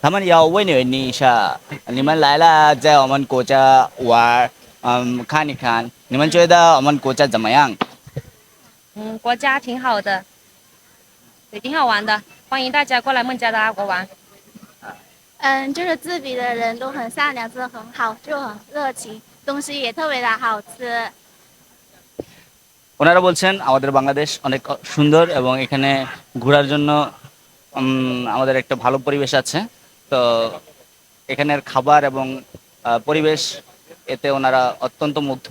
他们要问你一下，你们来了在我们国家玩，嗯，看一看，你们觉得我们国家怎么样？嗯，国家挺好的，也挺好玩的，欢迎大家过来孟加拉国玩。嗯，就是自比的人都很善良，真的很好，就很热情，东西也特别的好吃。 ওনারা বলছেন আমাদের বাংলাদেশ অনেক সুন্দর এবং এখানে ঘোরার জন্য উম, আমাদের একটা ভালো পরিবেশ আছে তো এখানের খাবার এবং আহ, পরিবেশ এতে ওনারা অত্যন্ত মুগ্ধ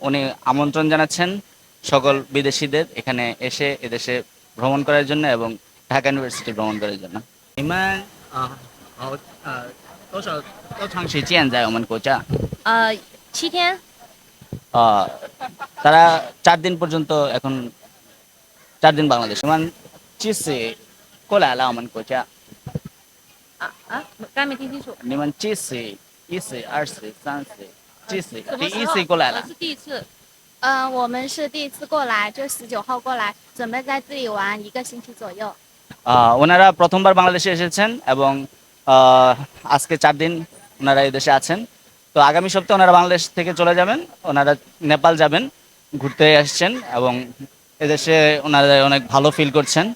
উনি আমন্ত্রণ জানাচ্ছেন সকল বিদেশিদের এখানে এসে এদেশে ভ্রমণ করার জন্য এবং ঢাকা ইউনিভার্সিটি ভ্রমণ করার জন্য ইমান多少多长时间在我们国家呃，七天， আহ, তারা চার দিন পর্যন্ত এখন চার দিন বাংলাদেশ ইমান চিসি কোলা আলা আমার কোচা 啊啊， 刚才没听清楚。 你们几岁？一岁、二岁、三岁、几岁？第一什么时候岁过来了我。是第一次。嗯，我们是第一次过来，就十九号过来，准备在这里玩一个星期左右。 আহ, ওনারা প্রথমবার বাংলাদেশে এসেছেন এবং আহ, আজকে চার দিন ওনারা এই দেশে আছেন তো আগামী সপ্তাহে ওনারা বাংলাদেশ থেকে চলে যাবেন ওনারা নেপাল যাবেন ঘুরতে আসছেন এবং এদেশে ওনারা অনেক ভালো ফিল করছেন